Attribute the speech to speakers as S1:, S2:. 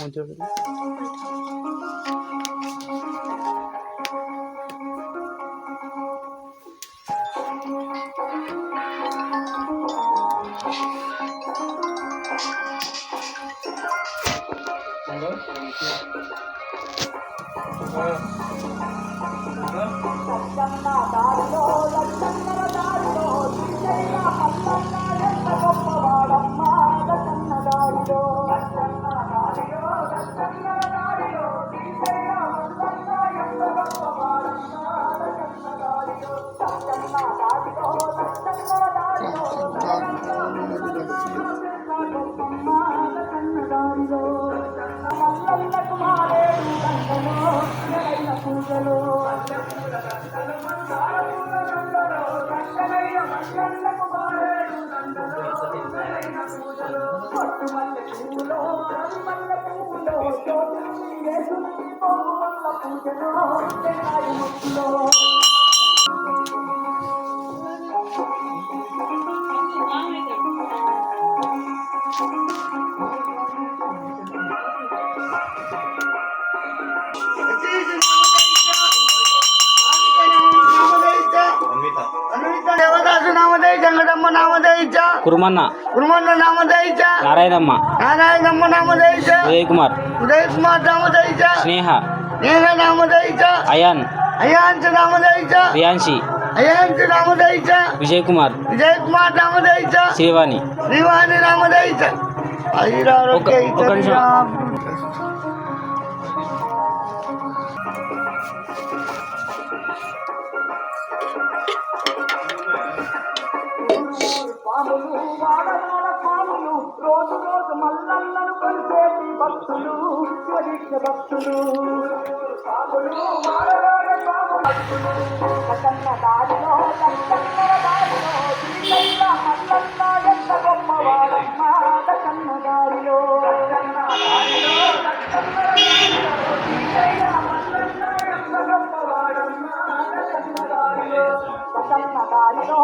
S1: want to do it? Hello?
S2: Hello? Devadasu
S3: ब्रह्म नाम द्यायचा
S4: कुर्मांना.
S3: कुर्मांना नाम द्यायचा
S4: नारायणम्मा.
S3: नारायणम्मा नाम द्यायचा
S4: उदयकुमार.
S3: उदयकुमार नाम द्यायचा
S4: स्नेहा.
S3: स्नेहा नाम द्यायचा
S4: अयान
S3: अयानचं नाम द्यायचा
S4: प्रियांशी.
S3: अयानचं नाम द्यायचा
S4: विजयकुमार
S3: विजयकुमार नाम द्यायचा
S4: श्रीवाणी
S3: श्रीवाणी नाम द्यायचा आई राम
S2: పాములు వాడనాడ పాములు రోజు రోజు మల్లన్నను కలిసేటి భక్తులు స్వదీక్ష భక్తులు. పాములు వాడనాడ పాము భక్తులు. కన్న దారిలో కన్న దారిలో శ్రీకన్న మల్లన్న ఎంత గొప్పవాడమ్మ కన్న దారిలో. కన్న దారిలో కన్న దారిలో శ్రీకైల మల్లన్న ఎంత గొప్ప వాడమ్మ కన్న దారిలో. కన్న దారిలో